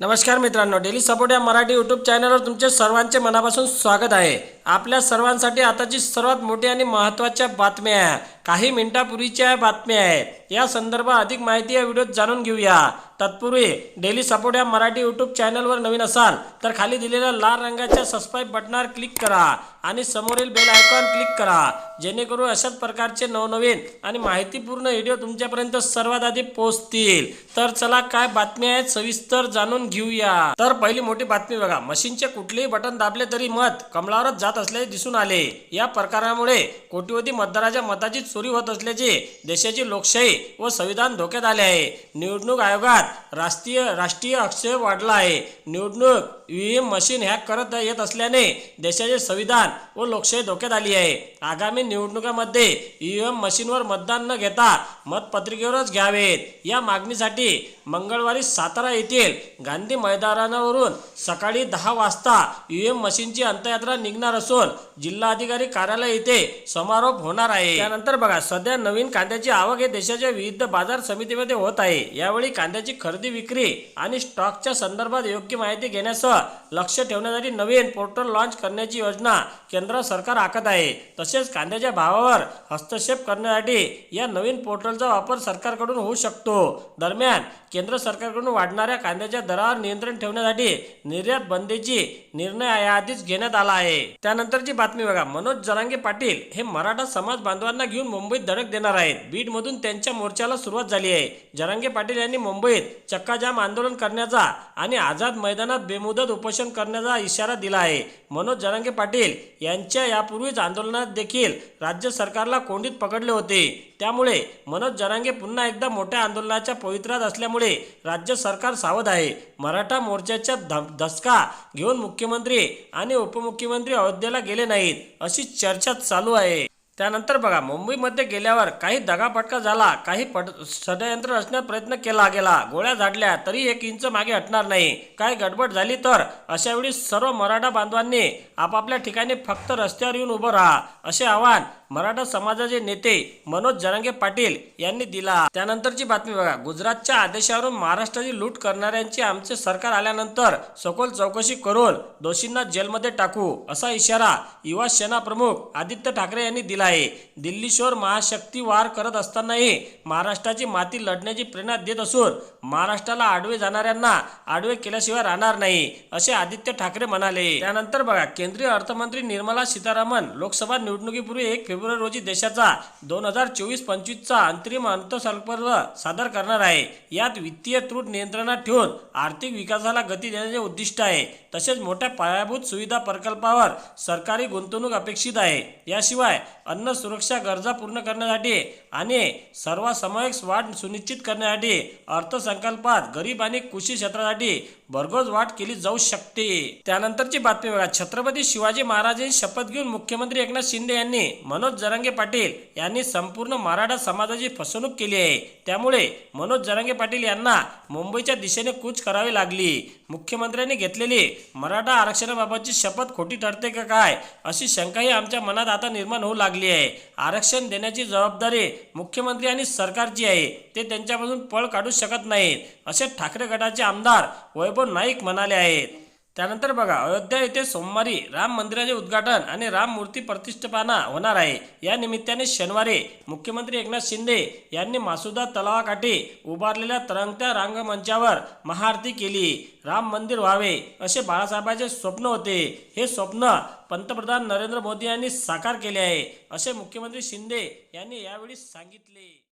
नमस्कार मित्रांनो daily support या मराठी यूट्यूब चॅनलवर तुमचे सर्वांचे मनापासून स्वागत आहे. आपल्या सर्वांसाठी आताची सर्वात मोठी आणि महत्त्वाच्या बातम्या आहे. काही मिनिटापूर्वीच्या बातम्या आहे. या संदर्भात अधिक माहिती या व्हिडिओत जाणून घेऊया. तत्पूर्वी डेली सपोर्ट या मराठी यूट्यूब चॅनलवर नवीन असाल तर खाली दिलेल्या लाल रंगाच्या सबस्क्राईब बटनावर क्लिक करा आणि समोरील बेल आयकॉन क्लिक करा. जेणेकरून अशाच प्रकारचे नवनवीन आणि माहितीपूर्ण व्हिडिओ तुमच्यापर्यंत सर्वात आधी पोहोचतील. तर चला काय बातम्या आहेत सविस्तर जाणून घेऊया. तर पहिली मोठी बातमी बघा. मशीनचे कुठलेही बटन दाबले तरी मत कमळावरच जात असल्याचे दिसून आले. या प्रकारामुळे कोट्यवधी मतदाराच्या मताची चोरी होत असल्याचे देशाची लोकशाही व संविधान धोक्यात आले आहे. निवडणूक आयोगात राष्ट्रीय राष्ट्रीय अक्षय वाढला आहे. निवडणूक ईव्हीएम मशीन हॅक करत येत असल्याने देशाचे संविधान व लोकशाही धोक्यात आली आहे. आगामी निवडणुकामध्ये ईव्हीएम मशीनवर मतदान न घेता मतपत्रिकेवरच घ्यावेत. या मागणीसाठी मंगळवारी सातारा येथील गांधी मैदानावरून सकाळी दहा वाजता ईव्हीएम मशीनची अंतयात्रा निघणार असून जिल्हाधिकारी कार्यालय येथे समारोप होणार आहे. त्यानंतर बघा सध्या नवीन कांद्याची आवक हे देशाच्या विविध बाजार समितीमध्ये होत आहे. यावेळी कांद्याची खरेदी विक्री आणि स्टॉकच्या संदर्भात योग्य माहिती घेण्यासह लक्ष ठेवण्यासाठी नवीन पोर्टल लॉन्च करण्याची योजना केंद्र सरकार आखत आहे. तसेच कांद्याच्या भावावर हस्तक्षेप करण्यासाठी या नवीन पोर्टलचा वापर सरकारकडून होऊ शकतो. दरम्यान केंद्र सरकारकडून वाढणाऱ्या कांद्याच्या दरावर नियंत्रण ठेवण्यासाठी निर्यात बंदीची निर्णय याआधीच घेण्यात आला आहे. त्यानंतरची बातमी बघा. मनोज जरांगे पाटील हे मराठा समाज बांधवांना घेऊन मुंबईत धडक देणार आहेत. बीडमधून त्यांच्या मोर्चाला सुरुवात झाली आहे. जरांगे पाटील यांनी मुंबईत चक्काजाम आंदोलन करण्याचा आणि आझाद मैदानात बेमुदत उपोषण करण्याचा इशारा दिला आहे. मनोज जरांगे पाटील यांच्या यापूर्वीच आंदोलनात देखील राज्य सरकारला कोंडीत पकडले होते. त्यामुळे मनोज जरांगे पुन्हा एकदा मोठ्या आंदोलनाच्या पवित्रात असल्यामुळे राज्य सरकार सावध आहे. मराठा मोर्चाच्या ध- धसका घेऊन मुख्यमंत्री आणि उपमुख्यमंत्री अयोध्येला गेले नाहीत अशी चर्चा चालू आहे. त्यानंतर बघा मुंबईमध्ये गेल्यावर काही दगाफटका झाला काही पट षडयंत्र रचण्याचा प्रयत्न केला गेला. गोळ्या झाडल्या तरी एक इंच मागे हटणार नाही. काय गडबड झाली तर? अशावेळी सर्व मराठा बांधवांनी आपापल्या ठिकाणी फक्त रस्त्यावर येऊन उभं राहा असे आवाहन मराठा समाजाचे नेते मनोज जरांगे पाटील यांनी दिला. त्यानंतरची बातमी बघा गुजरातच्या आदेशावरून महाराष्ट्राची लूट करणाऱ्यांची आमचे सरकार आल्यानंतर सखोल चौकशी करून दोषींना जेलमध्ये टाकू असा इशारा युवा सेना प्रमुख आदित्य ठाकरे यांनी दिला. आहे. दिल्ली शोर महाशक्ती वार करत असतानाही महाराष्ट्राची माती लढण्याची प्रेरणा देत असून महाराष्ट्राला आडवे जाणाऱ्यांना आडवे केल्याशिवाय राहणार नाही असे आदित्य ठाकरे म्हणाले. त्यानंतर बघा केंद्रीय अर्थमंत्री निर्मला सीतारामन लोकसभा निवडणुकीपूर्वी एक फेब्रुवारी रोजी देशाचा दोन हजार चोवीस पंचवीसचा अंतरिम अर्थसंकल्प सादर करणार आहे. यात वित्तीय त्रुट नियंत्रणात ठेवून आर्थिक विकासाला गती देण्याचे उद्दिष्ट आहे. तसेच मोठ्या पायाभूत सुविधा प्रकल्पावर सरकारी गुंतवणूक अपेक्षित आहे. याशिवाय अन्न सुरक्षा गरजा पूर्ण करण्यासाठी आणि सर्वसमावेश वाढ सुनिश्चित करण्यासाठी अर्थसंकल्पात गरीब आणि कृषी क्षेत्रासाठी भरघोस वाढ केली जाऊ शकते. त्यानंतरची बातमी बघा. छत्रपती शिवाजी महाराजांची शपथ घेऊन मुख्यमंत्री एकनाथ शिंदे यांनी मनोज जरांगे पाटील यांनी संपूर्ण मराठा समाजाची फसवणूक केली आहे. त्यामुळे मनोज जरांगे पाटील यांना मुंबईच्या दिशेने कूच करावी लागली. मुख्यमंत्र्यांनी घेतलेली मराठा आरक्षणाबाबतची शपथ खोटी ठरते का काय अशी शंकाही आमच्या मनात आता निर्माण होऊ लागली आहे. आरक्षण देण्याची जबाबदारी मुख्यमंत्री आणि सरकारची आहे. ते त्यांच्यापासून पळ काढू शकत नाहीत असे ठाकरे गटाचे आमदार वैभव नाईक म्हणाले आहेत. त्यानंतर बघा अयोध्या येथे सोमवारी राम मंदिराचे उद्घाटन आणि राम मूर्ती प्रतिष्ठापना होणार आहे. या निमित्ताने शनिवारी मुख्यमंत्री एकनाथ शिंदे यांनी मासुदा तलावाकाठी उभारलेल्या तरंगत्या रांगमंचावर महाआरती केली. राम मंदिर व्हावे असे बाळासाहेबांचे स्वप्न होते. हे स्वप्न पंतप्रधान नरेंद्र मोदी यांनी साकार केले आहे असे मुख्यमंत्री शिंदे यांनी यावेळी सांगितले.